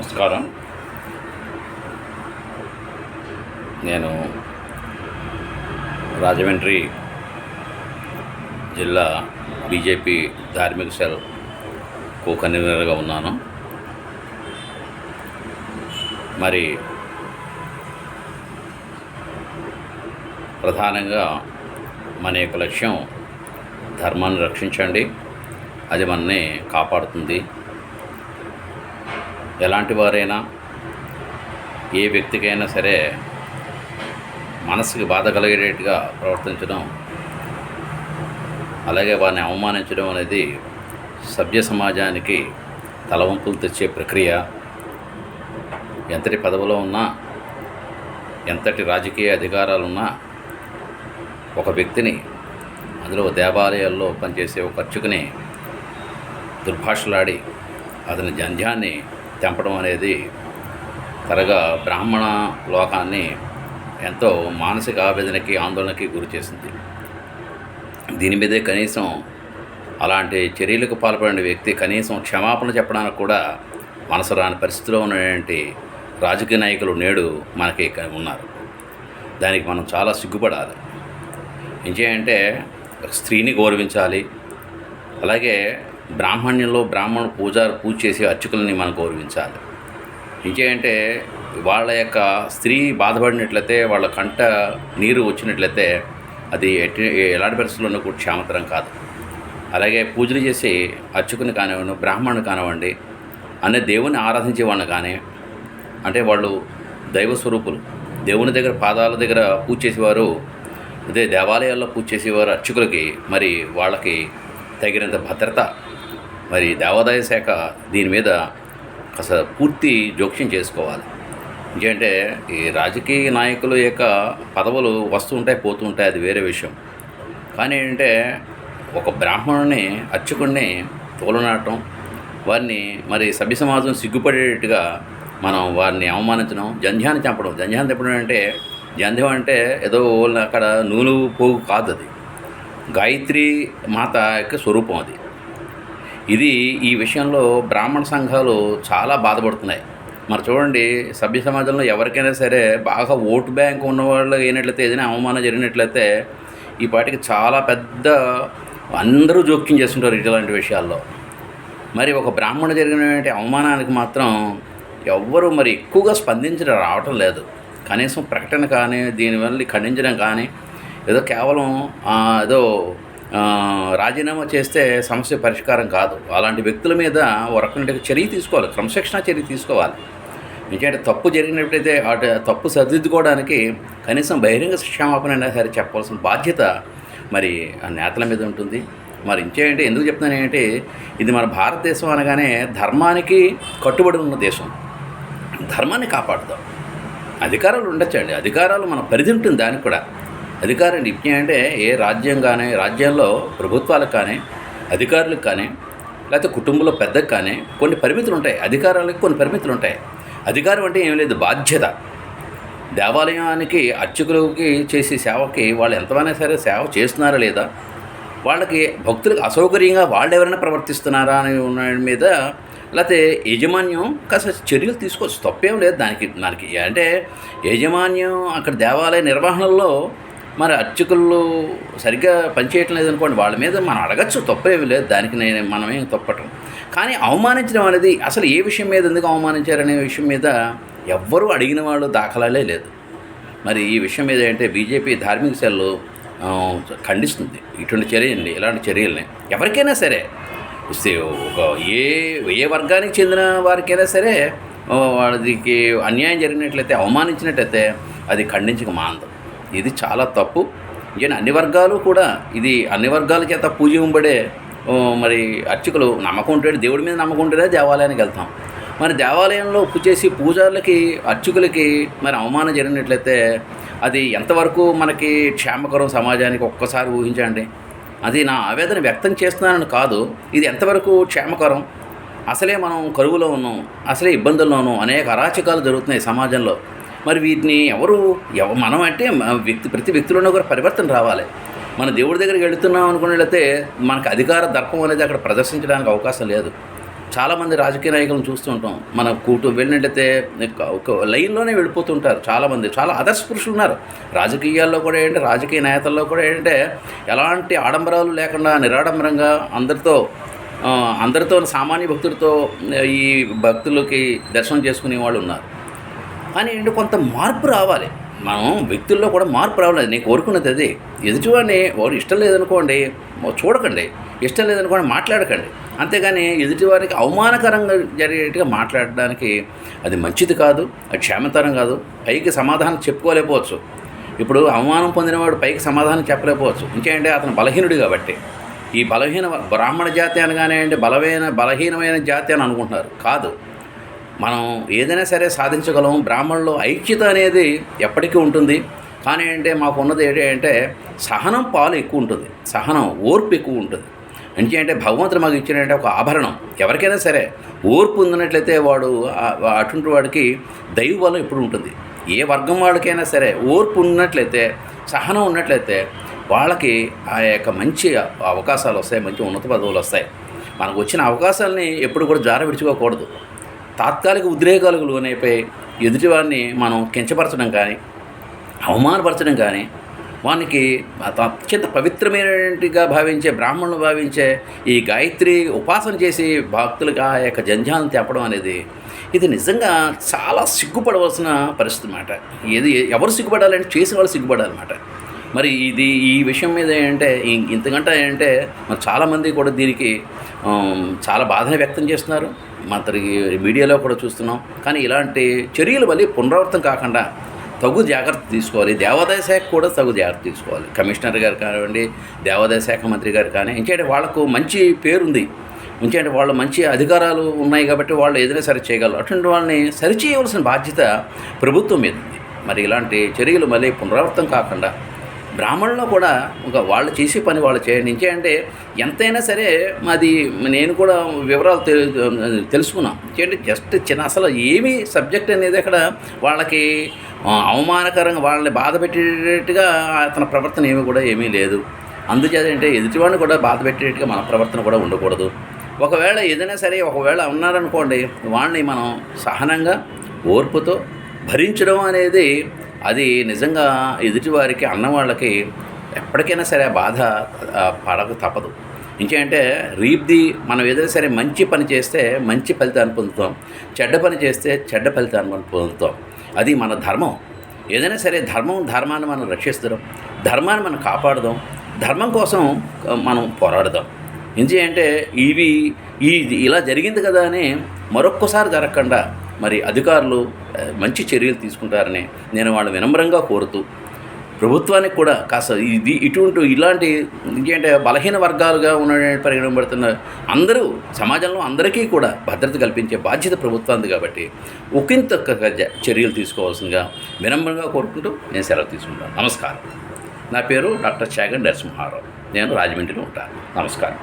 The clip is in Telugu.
నమస్కారం. నేను రాజమండ్రి జిల్లా బీజేపీ ధార్మిక సెల్ కో కన్వీనర్గా ఉన్నాను. మరి ప్రధానంగా మన యొక్క లక్ష్యం ధర్మాన్ని రక్షించండి. అది మనని కాపాడుతుంది. ఎలాంటి వారైనా ఏ వ్యక్తికైనా సరే మనసుకి బాధ కలిగేటట్టుగా ప్రవర్తించడం అలాగే వారిని అవమానించడం అనేది సభ్య సమాజానికి తలవంపులు తెచ్చే ప్రక్రియ. ఎంతటి పదవిలో ఉన్నా ఎంతటి రాజకీయ అధికారాలున్నా ఒక వ్యక్తిని అందులో దేవాలయాల్లో పనిచేసే ఒక అర్చకుని దుర్భాషలాడి అతని జంధ్యాన్ని తెంపడం అనేది త్వరగా బ్రాహ్మణ లోకాన్ని ఎంతో మానసిక ఆవేదనకి ఆందోళనకి గురి చేసింది. దీని మీదే కనీసం అలాంటి చర్యలకు పాల్పడిన వ్యక్తి కనీసం క్షమాపణ చెప్పడానికి కూడా మనసు రాని పరిస్థితిలో ఉన్నటువంటి రాజకీయ నాయకులు నేడు మనకి ఉన్నారు. దానికి మనం చాలా సిగ్గుపడాలి. ఏం చేయంటే స్త్రీని గౌరవించాలి. అలాగే బ్రాహ్మణ్యంలో బ్రాహ్మణ పూజ పూజ చేసే అర్చకుల్ని మనం గౌరవించాలి. ఇంకేంటే వాళ్ళ యొక్క స్త్రీ బాధపడినట్లయితే వాళ్ళ కంట నీరు వచ్చినట్లయితే అది ఎట్టి ఎలాంటి పరిస్థితుల్లోనూ కూడా క్షేమతరం కాదు. అలాగే పూజలు చేసి అర్చకుని కానివ్వండి బ్రాహ్మణుని కానివ్వండి అనే దేవుని ఆరాధించే వాళ్ళని కానీ అంటే వాళ్ళు దైవ స్వరూపులు దేవుని దగ్గర పాదాల దగ్గర పూజ చేసేవారు అదే దేవాలయాల్లో పూజ చేసేవారు అర్చకులకి మరి వాళ్ళకి తగినంత భద్రత మరి దేవాదాయ శాఖ దీని మీద అసలు పూర్తి జోక్యం చేసుకోవాలి. ఎందుకంటే ఈ రాజకీయ నాయకుల యొక్క పదవులు వస్తుంటాయి పోతుంటాయి అది వేరే విషయం. కానీ ఏంటంటే ఒక బ్రాహ్మణుని అర్చకుడిని తోలనాటం వారిని మరి సభ్య సమాజం సిగ్గుపడేటట్టుగా మనం వారిని అవమానించడం జంధ్యాన్ని చంపడం. జంధ్యాన్ని చంపడం అంటే జంధ్యం అంటే ఏదో అక్కడ నూలు పోగు కాదు అది. గాయత్రి మాత యొక్క స్వరూపం అది. ఇది ఈ విషయంలో బ్రాహ్మణ సంఘాలు చాలా బాధపడుతున్నాయి. మరి చూడండి సభ్య సమాజంలో ఎవరికైనా సరే బాగా ఓటు బ్యాంక్ ఉన్నవాళ్ళు అయినట్లయితే ఏదైనా అవమానం జరిగినట్లయితే ఈ పాటికి చాలా పెద్ద అందరూ జోక్యం చేస్తుంటారు ఇట్లాంటి విషయాల్లో. మరి ఒక బ్రాహ్మణ జరిగినటువంటి అవమానానికి మాత్రం ఎవ్వరూ మరి ఎక్కువగా స్పందించడం రావటం లేదు. కనీసం ప్రకటన కానీ దీనివల్ల ఖండించడం కానీ ఏదో కేవలం ఏదో రాజీనామా చేస్తే సమస్య పరిష్కారం కాదు. అలాంటి వ్యక్తుల మీద ఒక రకమైన చర్య తీసుకోవాలి. క్రమశిక్షణ చర్య తీసుకోవాలి. ఎందుకంటే తప్పు జరిగినప్పుడైతే అటు తప్పు సరిదిద్దుకోవడానికి కనీసం బహిరంగ క్షమాపణ అయినా సరే చెప్పాల్సిన బాధ్యత మరి ఆ నేతల మీద ఉంటుంది. మరి ఇంకేంటి? ఎందుకు చెప్తున్నాను ఏంటంటే ఇది మన భారతదేశం అనగానే ధర్మానికి కట్టుబడి ఉన్న దేశం. ధర్మాన్ని కాపాడుతాం. అధికారాలు ఉండొచ్చండి. అధికారాలు మన పరిధి ఉంటుంది దానికి కూడా. అధికారం నిత్యం అంటే ఏ రాజ్యం కానీ రాజ్యంలో ప్రభుత్వాలకు కానీ అధికారులకు కానీ లేకపోతే కుటుంబంలో పెద్దకు కానీ కొన్ని పరిమితులు ఉంటాయి. అధికారాలకు కొన్ని పరిమితులు ఉంటాయి. అధికారం అంటే ఏం లేదు బాధ్యత. దేవాలయానికి అర్చకులకి చేసే సేవకి వాళ్ళు ఎంతమైనా సరే సేవ చేస్తున్నారా లేదా? వాళ్ళకి భక్తులకు అసౌకర్యంగా వాళ్ళు ఎవరైనా ప్రవర్తిస్తున్నారా అని ఉన్న మీద లేకపోతే యాజమాన్యం కాస్త చర్యలు తీసుకోవచ్చు. తప్పేం లేదు దానికి దానికి. అంటే యాజమాన్యం అక్కడ దేవాలయ నిర్వహణలో మరి అర్చకులు సరిగ్గా పనిచేయటం లేదనుకోండి వాళ్ళ మీద మనం అడగచ్చు తప్పేమి లేదు దానికి నేను మనమేం తప్పటం. కానీ అవమానించడం అనేది అసలు ఏ విషయం మీద ఎందుకు అవమానించారనే విషయం మీద ఎవ్వరూ అడిగిన వాళ్ళు దాఖలాలే లేదు. మరి ఈ విషయం మీద ఏంటంటే బీజేపీ ధార్మిక సెల్ ఖండిస్తుంది. ఇటువంటి చర్యల్ని ఇలాంటి చర్యల్ని ఎవరికైనా సరే ఇస్తే ఒక ఏ ఏ వర్గానికి చెందిన వారికైనా సరే ఆ, వాళ్ళకి అన్యాయం జరిగినట్లయితే అవమానించినట్లయితే అది ఖండించక మాందం ఇది చాలా తప్పు. ఈయన అన్ని వర్గాలు కూడా ఇది అన్ని వర్గాల చేత పూజింపబడే మరి అర్చకులు నమ్మకం ఉంటే దేవుడి మీద నమ్మకం ఉంటేనే దేవాలయానికి వెళ్తాం. మరి దేవాలయంలో ఉప్పు చేసి పూజారులకి అర్చకులకి మరి అవమానం జరిగినట్లయితే అది ఎంతవరకు మనకి క్షేమకరం సమాజానికి ఒక్కసారి ఊహించండి. అది నా ఆవేదన వ్యక్తం చేస్తున్నానని కాదు ఇది ఎంతవరకు క్షేమకరం? అసలే మనం కరువులో ఉన్నాం అసలే ఇబ్బందుల్లో ఉన్నాం అనేక అరాచకాలు జరుగుతున్నాయి సమాజంలో. మరి వీటిని ఎవరు ఎవ మనం అంటే వ్యక్తి ప్రతి వ్యక్తిలోనూ కూడా పరివర్తన రావాలి. మన దేవుడి దగ్గరికి వెళుతున్నాం అనుకున్నట్లయితే మనకు అధికార దర్పం అనేది అక్కడ ప్రదర్శించడానికి అవకాశం లేదు. చాలామంది రాజకీయ నాయకులను చూస్తుంటాం మన కూటు వెళ్ళినట్లయితే ఒక లైన్లోనే వెళ్ళిపోతుంటారు చాలామంది. చాలా ఆదర్శ పురుషులు ఉన్నారు. రాజకీయాల్లో కూడా ఏంటంటే రాజకీయ నేతల్లో కూడా ఏంటంటే ఎలాంటి ఆడంబరాలు లేకుండా నిరాడంబరంగా అందరితో అందరితో సామాన్య భక్తులతో ఈ భక్తులకి దర్శనం చేసుకునే వాళ్ళు ఉన్నారు. కానీ ఏంటి కొంత మార్పు రావాలి. మనం వ్యక్తుల్లో కూడా మార్పు రావాలి. నేను కోరుకున్నది అది. ఎదుటివాడిని వాడు ఇష్టం లేదనుకోండి చూడకండి. ఇష్టం లేదనుకోండి మాట్లాడకండి. అంతేగాని ఎదుటివారికి అవమానకరంగా జరిగేట్టుగా మాట్లాడడానికి అది మంచిది కాదు అది క్షేమతరం కాదు. పైకి సమాధానం చెప్పుకోలేకపోవచ్చు. ఇప్పుడు అవమానం పొందినవాడు పైకి సమాధానం చెప్పలేకపోవచ్చు. ఇంకేంటే అతను బలహీనుడు కాబట్టి. ఈ బలహీన బ్రాహ్మణ జాతి అనగానే అంటే బలమైన బలహీనమైన జాతి అని అనుకుంటున్నారు. కాదు. మనం ఏదైనా సరే సాధించగలం. బ్రాహ్మణుల్లో ఐక్యత అనేది ఎప్పటికీ ఉంటుంది. కానీ అంటే మాకు ఉన్నది ఏంటి అంటే సహనం పాలు ఎక్కువ ఉంటుంది. సహనం ఓర్పు ఎక్కువ ఉంటుంది. అంటే భగవంతుడు మాకు ఇచ్చినట్టే ఒక ఆభరణం. ఎవరికైనా సరే ఓర్పు ఉందన్నట్లయితే వాడు అటువంటి వాడికి దైవ బలం ఎప్పుడు ఉంటుంది. ఏ వర్గం వాళ్ళకైనా సరే ఓర్పు ఉన్నట్లయితే సహనం ఉన్నట్లయితే వాళ్ళకి ఆ యొక్క మంచి అవకాశాలు వస్తాయి. మంచి ఉన్నత పదవులు వస్తాయి. మనకు వచ్చిన అవకాశాలని ఎప్పుడు కూడా జార విడుచుకోకూడదు తాత్కాలిక ఉద్రేకాలకు లోనైపోయి ఎదుటివారిని మనం కించపరచడం కానీ అవమానపరచడం కానీ వానికి అత్యంత పవిత్రమైనటిగా భావించే బ్రాహ్మణులు భావించే ఈ గాయత్రి ఉపాసన చేసి భక్తులకు ఆ యొక్క జంజాలను తెప్పడం అనేది ఇది నిజంగా చాలా సిగ్గుపడవలసిన పరిస్థితి అన్నమాట ఇది ఎవరు సిగ్గుపడాలంటే చేసిన వాళ్ళు సిగ్గుపడాలన్నమాట. మరి ఇది ఈ విషయం మీద ఏంటంటే ఇంతకంటే ఏంటంటే మరి చాలామంది కూడా దీనికి చాలా బాధను వ్యక్తం చేస్తున్నారు. మరి మీడియాలో కూడా చూస్తున్నాం. కానీ ఇలాంటి చర్యలు మళ్ళీ పునరావృతం కాకుండా తగు జాగ్రత్త తీసుకోవాలి. దేవాదాయ శాఖ కూడా తగు జాగ్రత్త తీసుకోవాలి. కమిషనర్ గారు కానివ్వండి దేవాదాయ శాఖ మంత్రి గారు కానీ ఇంకేంటి వాళ్ళకు మంచి పేరుంది. ఇంకేంటి వాళ్ళు మంచి అధికారాలు ఉన్నాయి కాబట్టి వాళ్ళు ఏదైనా సరి చేయగలరు. అటువంటి వాళ్ళని సరిచేయవలసిన బాధ్యత ప్రభుత్వం మీద ఉంది. మరి ఇలాంటి చర్యలు మళ్ళీ పునరావృతం కాకుండా బ్రాహ్మణుల్లో కూడా ఒక వాళ్ళు చేసే పని వాళ్ళు చేయండి. ఇంకేంటే ఎంతైనా సరే మాది నేను కూడా వివరాలు తెలు తెలుసుకున్నాం. ఇంకేంటి జస్ట్ చిన్న అసలు ఏమీ సబ్జెక్ట్ అనేది అక్కడ వాళ్ళకి అవమానకరంగా వాళ్ళని బాధ పెట్టేటట్టుగా అతని ప్రవర్తన ఏమీ కూడా ఏమీ లేదు. అందుచేత అంటే ఎదుటివాడిని కూడా బాధ పెట్టేట్టుగా మన ప్రవర్తన కూడా ఉండకూడదు. ఒకవేళ ఏదైనా సరే ఒకవేళ ఉన్నారనుకోండి వాళ్ళని మనం సహనంగా ఓర్పుతో భరించడం అనేది అది నిజంగా ఎదుటివారికి అన్నవాళ్ళకి ఎప్పటికైనా సరే ఆ బాధ పడక తప్పదు. ఇంకేంటే రీప్ది మనం ఏదైనా సరే మంచి పని చేస్తే మంచి ఫలితాన్ని పొందుతాం. చెడ్డ పని చేస్తే చెడ్డ ఫలితాన్ని పొందుతాం. అది మన ధర్మం. ఏదైనా సరే ధర్మం ధర్మాన్ని మనం రక్షిస్తాం ధర్మాన్ని మనం కాపాడదాం. ధర్మం కోసం మనం పోరాడదాం. ఎందుకంటే ఇవి ఈ ఇలా జరిగింది కదా అని మరొక్కసారి జరగకుండా మరి అధికారులు మంచి చర్యలు తీసుకుంటారని నేను వాళ్ళు వినమ్రంగా కోరుతూ ప్రభుత్వానికి కూడా కాస్త ఇది ఇటువంటి ఇలాంటి ఇంకేంటే బలహీన వర్గాలుగా ఉన్న పరిగణపడుతున్న అందరూ సమాజంలో అందరికీ కూడా భద్రత కల్పించే బాధ్యత ప్రభుత్వానికి కాబట్టి ఒకంత చర్యలు తీసుకోవాల్సిందిగా వినమ్రంగా కోరుకుంటూ నేను సెలవు తీసుకుంటాను. నమస్కారం. నా పేరు డాక్టర్ చాగన్ నరసింహారావు. నేను రాజమండ్రిలో ఉంటాను. నమస్కారం.